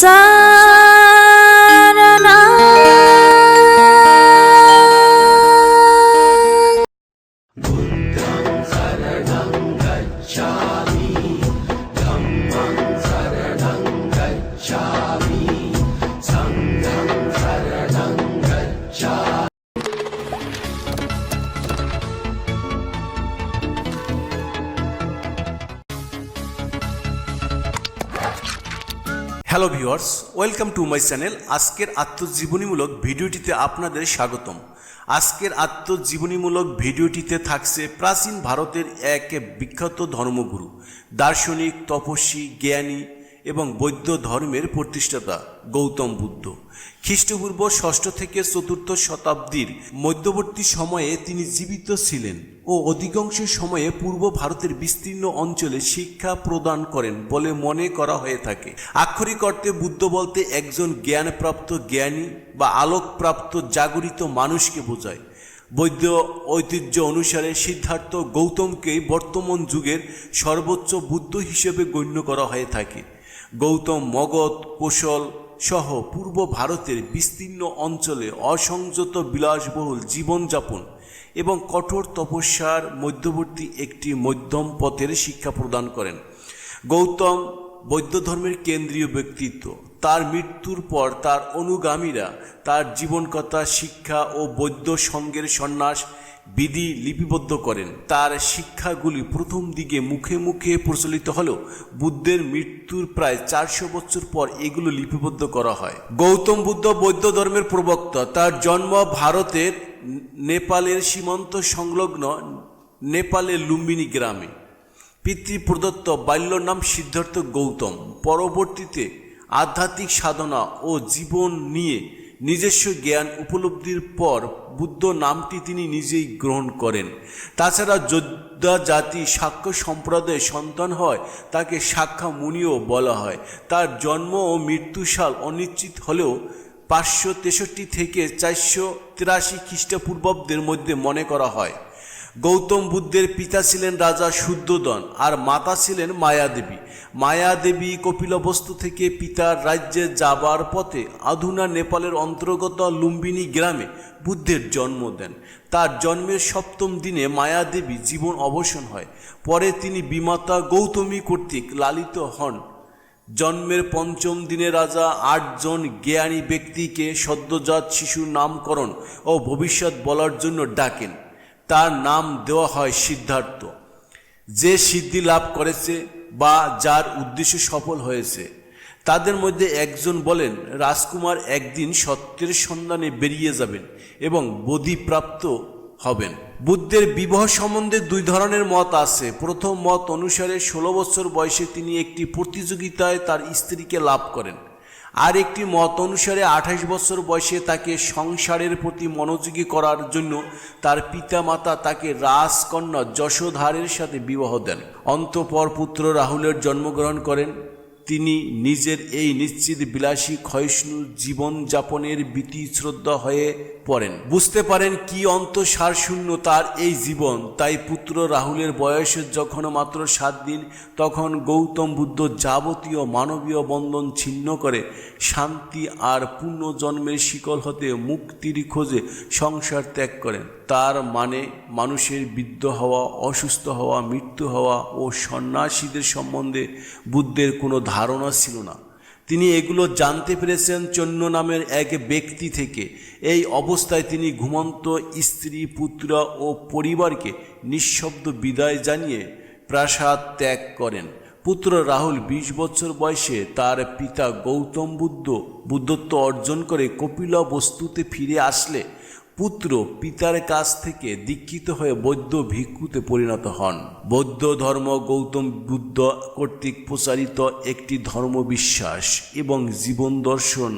সারনা। বুদ্ধং শরণং গচ্ছামি hello viewers welcome to my channel আজকের আত্মজীবনীমূলক ভিডিওটিতে আপনাদের স্বাগতম। আজকের আত্মজীবনীমূলক ভিডিওটিতে থাকছে প্রাচীন ভারতের এক বিখ্যাত ধর্মগুরু, দার্শনিক, তপস্বী, জ্ঞানী এবং বৌদ্ধ ধর্মের প্রতিষ্ঠাতা গৌতম বুদ্ধ। খ্রিস্টপূর্ব ষষ্ঠ থেকে চতুর্থ শতাব্দীর মধ্যবর্তী সময়ে তিনি জীবিত ছিলেন। ও অধিকাংশ সময়ে পূর্ব ভারতের বিস্তীর্ণ অঞ্চলে শিক্ষা প্রদান করেন বলে মনে করা হয়ে থাকে। আক্ষরিক অর্থে বুদ্ধ বলতে একজন জ্ঞানপ্রাপ্ত জ্ঞানী বা আলোকপ্রাপ্ত জাগরিত মানুষকে বোঝায়। বৈদ্য ঐতিহ্য অনুসারে সিদ্ধার্থ গৌতমকেই বর্তমান যুগের সর্বোচ্চ বুদ্ধ হিসেবে গণ্য করা হয়ে থাকে। গৌতম মগধ, কোশল সহ পূর্ব ভারতের বিস্তীর্ণ অঞ্চলে অসংযত বিলাসবহুল জীবনযাপন এবং কঠোর তপস্যার মধ্যবর্তী একটি মধ্যম পথের শিক্ষা প্রদান করেন। গৌতম বৌদ্ধ ধর্মের কেন্দ্রীয় ব্যক্তিত্ব। তার মৃত্যুর পর তার অনুগামীরা তার জীবনকথা, শিক্ষা ও বৌদ্ধ সঙ্গের সন্ন্যাস বিধি লিপিবদ্ধ করেন। তার শিক্ষাগুলি প্রথম দিকে মুখে মুখে প্রচলিত হলেও বুদ্ধের মৃত্যুর প্রায় চারশো বছর পর এগুলো লিপিবদ্ধ করা হয়। গৌতম বুদ্ধ বৌদ্ধ ধর্মের প্রবক্তা। তার জন্ম ভারতের নেপালের সীমান্ত সংলগ্ন নেপালের লুম্বিনী গ্রামে পিতৃ প্রদত্ত বাল্য নাম সিদ্ধার্থ গৌতম। পরবর্তীতে আধ্যাত্মিক সাধনা ও জীবন নিয়ে নিজস্ব জ্ঞান উপলব্ধির পর বুদ্ধ নামটি তিনি নিজেই গ্রহণ করেন। তাছাড়া যোদ্ধা জাতি সাক্ষ্য সম্প্রদায়ের সন্তান হয়, তাকে সাক্ষা মুনিও বলা হয়। তার জন্ম ও মৃত্যু সাল অনিশ্চিত হলেও পাঁচশো তেষট্টি থেকে চারশো তিরাশি খ্রিস্টপূর্বাব্দের মধ্যে মনে করা হয়। গৌতম বুদ্ধের পিতা ছিলেন রাজা শুদ্ধোদন আর মাতা ছিলেন মায়াদেবী। মায়াদেবী কপিলবস্তু থেকে পিতার রাজ্যে যাবার পথে আধুনা নেপালের অন্তর্গত লুম্বিনী গ্রামে বুদ্ধের জন্ম দেন। তার জন্মের সপ্তম দিনে মায়াদেবী জীবন অবসান হয়। পরে তিনি বিমাতা গৌতমী কর্তৃক লালিত হন। জন্মের পঞ্চম দিনে রাজা আটজন জ্ঞানী ব্যক্তিকে সদ্যজাত শিশুর নামকরণ ও ভবিষ্যৎ বলার জন্য ডাকেন। তার নাম দেওয়া হয় সিদ্ধার্থ। যে সিদ্ধি লাভ করেছে বা যার উদ্দেশ্য সফল হয়েছে। তাদের মধ্যে একজন বলেন, রাজকুমার একদিন সত্যের সন্ধানে বেরিয়ে যাবেন এবং বোধিপ্রাপ্ত হবেন। বুদ্ধের বিবাহ সম্বন্ধে দুই ধরনের মত আছে। প্রথম মত অনুসারে ষোলো বছর বয়সে তিনি একটি প্রতিযোগিতায় তার স্ত্রীকে লাভ করেন। আর একটি মত অনুসারে আঠাশ বছর বয়সে তাকে সংসারের প্রতি মনোযোগী করার জন্য তার পিতামাতা তাকে রাজকন্যা যশোধারের সাথে বিবাহ দেন। অন্তপর পুত্র রাহুলের জন্মগ্রহণ করেন। তিনি নিজের এই নিশ্চিত বিলাসী ক্ষয়ষ্ণু জীবনযাপনের বীতি শ্রদ্ধা হয়ে পড়েন। বুঝতে পারেন কি অন্তঃসার শূন্য তার এই জীবন। তাই পুত্র রাহুলের বয়স যখন মাত্র সাত দিন, তখন গৌতম বুদ্ধ যাবতীয় মানবীয় বন্ধন ছিন্ন করে শান্তি আর পুণ্যজন্মের শিকল হতে মুক্তির খোঁজে সংসার ত্যাগ করেন। তার মানে মানুষের বৃদ্ধ হওয়া, অসুস্থ হওয়া, মৃত্যু হওয়া ও সন্ন্যাসীদের সম্বন্ধে বুদ্ধের কোনো ধারণা ছিল না। তিনি এগুলো জানতে পেরেছেন চন্য নামের এক ব্যক্তি থেকে। এই অবস্থায় তিনি ঘুমন্ত স্ত্রী, পুত্র ও পরিবারকে নিঃশব্দ বিদায় জানিয়ে প্রাসাদ ত্যাগ করেন। পুত্র রাহুল ২০ বছর বয়সে তার পিতা গৌতম বুদ্ধ বুদ্ধত্ব অর্জন করে কপিলা বস্তুতে ফিরে আসলে পুত্র পিতার কাছ থেকে দীক্ষিত হয়ে বৌদ্ধ ভিক্ষুতে পরিণত হন। বৌদ্ধ ধর্ম গৌতম বুদ্ধ কর্তৃক প্রচারিত একটি ধর্মবিশ্বাস এবং জীবন দর্শন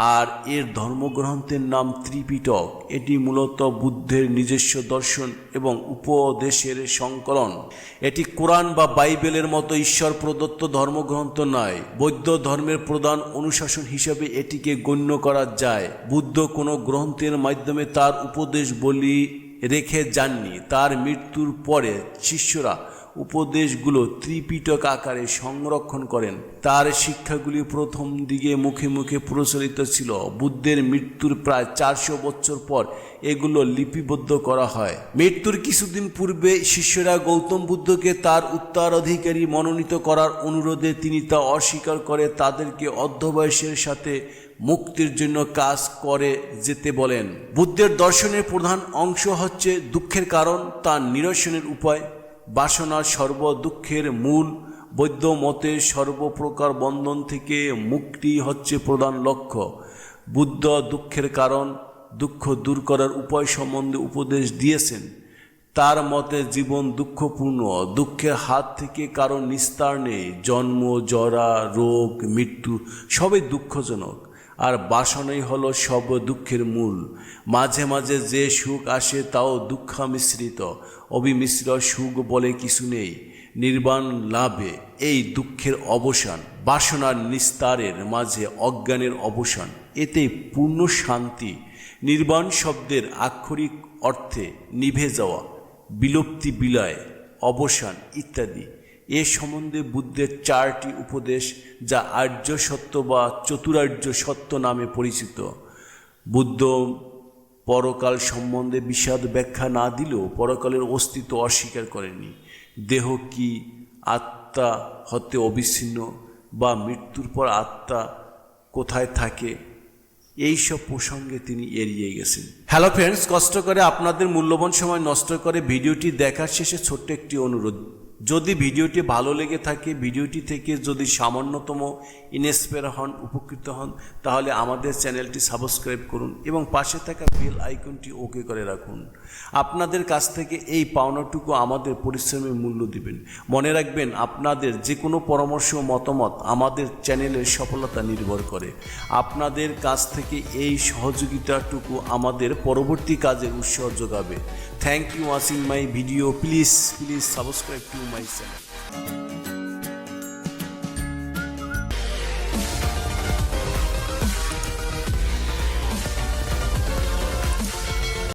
আর এর ধর্মগ্রন্থের নাম ত্রিপিটক। এটি মূলত বুদ্ধের নিজস্ব দর্শন এবং উপদেশের সংকলন। এটি কোরআন বা বাইবেলের মতো ঈশ্বর প্রদত্ত ধর্মগ্রন্থ নয়। বৌদ্ধ ধর্মের প্রধান অনুশাসন হিসেবে এটিকে গণ্য করা যায়। বুদ্ধ কোনো গ্রন্থের মাধ্যমে তার উপদেশ বলি রেখে যাননি। তার মৃত্যুর পরে শিষ্যরা উপদেশগুলো ত্রিপিটক আকারে সংরক্ষণ করেন। তার শিক্ষাগুলি প্রথম দিকে মুখে মুখে প্রচলিত ছিল। বুদ্ধের মৃত্যুর প্রায় চারশো বছর পর এগুলো লিপিবদ্ধ করা হয়। মৃত্যুর কিছুদিন পূর্বে শিষ্যরা গৌতম বুদ্ধকে তার উত্তরাধিকারী মনোনীত করার অনুরোধে তিনি তা অস্বীকার করে তাদেরকে অর্ধবয়সের সাথে মুক্তির জন্য কাজ করে যেতে বলেন। বুদ্ধের দর্শনের প্রধান অংশ হচ্ছে দুঃখের কারণ, তার নিরসনের উপায় বাসনার সর্ব দুঃখের মূল বৈদ্য মতে সর্বপ্রকার বন্ধন থেকে মুক্তি হচ্ছে প্রধান লক্ষ্য। বুদ্ধ দুঃখের কারণ, দুঃখ দূর করার উপায় সম্বন্ধে উপদেশ দিয়েছেন। তার মতে জীবন দুঃখপূর্ণ, দুঃখের হাত থেকে কারও নিস্তার নেই। জন্ম, জরা, রোগ, মৃত্যু, সবই দুঃখজনক। আর বাসনাই হলো সব দুঃখের মূল। মাঝে মাঝে যে সুখ আসে তাও দুঃখ মিশ্রিত অবিমিশ্র সুখ বলে কিছু নেই। নির্বাণ লাভে এই দুঃখের অবসান, বাসনার নিস্তারের মাঝে অজ্ঞানের অবসান। এতে পূর্ণ শান্তি। নির্বাণ শব্দের আক্ষরিক অর্থে নিভে যাওয়া, বিলুপ্তি বিলয়, অবসান ইত্যাদি। এ সম্বন্ধে বুদ্ধের চারটি উপদেশ যা আর্য সত্য বা চতুরার্য সত্য নামে পরিচিত। বুদ্ধ পরকাল সম্বন্ধে বিশদ ব্যাখ্যা না দিলেও পরকালের অস্তিত্ব অস্বীকার করেনি দেহ কি আত্মা হতে অবিচ্ছিন্ন বা মৃত্যুর পর আত্মা কোথায় থাকে, এই সব প্রসঙ্গে তিনি এড়িয়ে গেছেন। হ্যালো ফ্রেন্ডস, কষ্ট করে আপনাদের মূল্যবান সময় নষ্ট করে ভিডিওটি দেখার শেষে ছোট্ট একটি অনুরোধ। যদি ভিডিওটি ভালো লেগে থাকে ভিডিওটি থেকে যদি সামান্যতম ইনস্পায়ার হন, উপকৃত হন, তাহলে আমাদের চ্যানেলটি সাবস্ক্রাইব করুন এবং পাশে থাকা বেল আইকনটি ওকে করে রাখুন। আপনাদের কাছ থেকে এই পাওনাটুকু আমাদের পরিশ্রমের মূল্য দিবেন। মনে রাখবেন, আপনাদের যে কোনো পরামর্শ মতামত আমাদের চ্যানেলের সফলতা নির্ভর করে। আপনাদের কাছ থেকে এই সহযোগিতাটুকু আমাদের পরবর্তী কাজের উৎসাহ যোগাবে। Thank you watching my video please please subscribe to my channel